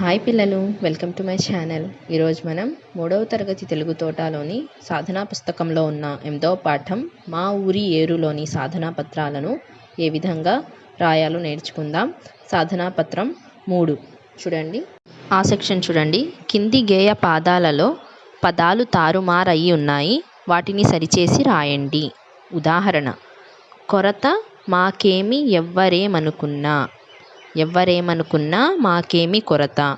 Hi పిల్లలు welcome to my channel. ఈరోజు మనం మూడవ తరగతి తెలుగు తోటలోని సాధనా పుస్తకంలో ఉన్న ఎనిమిదవ పాఠం మా ఊరి ఏరులోని సాధనా పత్రాలను ఏ విధంగా రాయాలో నేర్చుకుందాం. సాధనా పత్రం మూడు. చూడండి. ఆ సెక్షన్ చూడండి. కింది గేయ పాదాలలో పదాలు తారుమారయి ఉన్నాయి. వాటిని సరిచేసి రాయండి. ఉదాహరణ. కొరత మాకేమి ఎవ్వరేమనుకున్నా. ఎవ్వరేమనుకున్నా మాకేమి కొరత.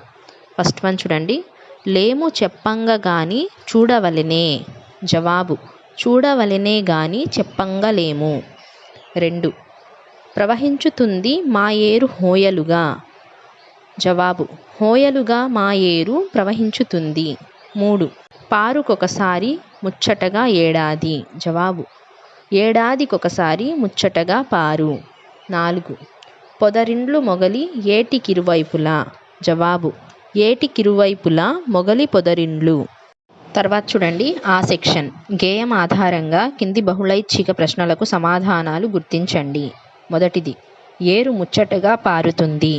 ఫస్ట్ వన్ చూడండి. లేము చెప్పంగా గాని చూడవలెనే. జవాబు చూడవలెనే గాని చెప్పంగా లేము. రెండు ప్రవహించుతుంది మా ఏరు హోయలుగా. జవాబు హోయలుగా మా ఏరు ప్రవహించుతుంది. మూడు పారుకొకసారి ముచ్చటగా ఏడాది. జవాబు ఏడాదికొకసారి ముచ్చటగా పారు. నాలుగు పొదరిండ్లు మొగలి ఏటికిరువైపులా? జవాబు ఏటికిరువైపులా మొగలి పొదరిండ్లు. తర్వాత చూడండి ఆ సెక్షన్. గేయం ఆధారంగా కింది బహుళైచ్ఛిక ప్రశ్నలకు సమాధానాలు గుర్తించండి. మొదటిది ఏరు ముచ్చటగా పారుతుంది.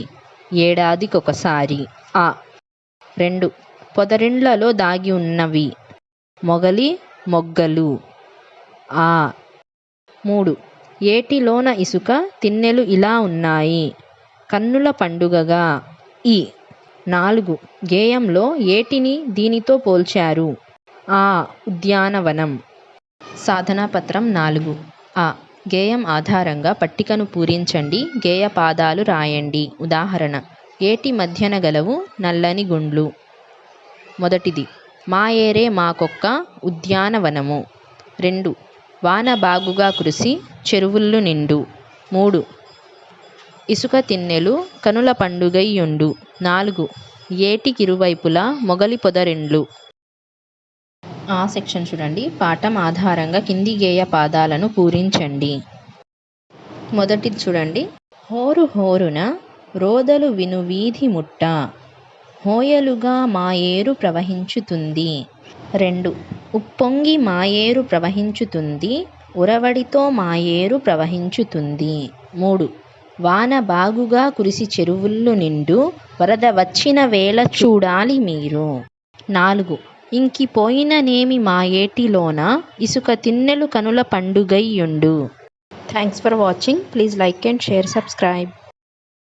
ఏడాదికొకసారి. ఆ. రెండు పొదరిండ్లలో దాగి ఉన్నవి. మొగలి మొగ్గలు. ఆ. మూడు ఏటిలోన ఇసుక తిన్నెలు ఇలా ఉన్నాయి. కన్నుల పండుగగా. ఈ నాలుగు గేయంలో ఏటిని దీనితో పోల్చారు? ఆ ఉద్యానవనం. సాధనా పత్రం నాలుగు. ఆ గేయం ఆధారంగా పట్టికను పూరించండి గేయ పాదాలు రాయండి. ఉదాహరణ ఏటి మధ్యన గలవు నల్లని గుండ్లు. మొదటిది మా ఏరే మాకొక్క ఉద్యానవనము. రెండు వాన బాగుగా కురిసి చెరువుళ్ళు నిండు. మూడు. ఇసుక తిన్నెలు కనుల పండుగయ్యుండు నాలుగు. ఏటికిరువైపులా మొగలి పొదరెండ్లు ఆ సెక్షన్ చూడండి. పాఠం ఆధారంగా కింది గేయ పాదాలను పూరించండి. మొదటిది చూడండి. హోరు హోరున రోదలు విను వీధి ముట్ట. హోయలుగా మాయేరు ప్రవహించుతుంది. రెండు. ఉప్పొంగి మాయేరు ప్రవహించుతుంది. ఉరవడితో మా ఏరు ప్రవహించుతుంది. మూడు. వాన బాగుగా కురిసి చెరువుళ్ళు నిండు వరద వచ్చిన వేళ చూడాలి మీరు. నాలుగు. ఇంకిపోయిననేమి మా ఏటిలోన ఇసుక తిన్నెలు కనుల పండుగయ్యుండు thanks for watching. Please like and share subscribe.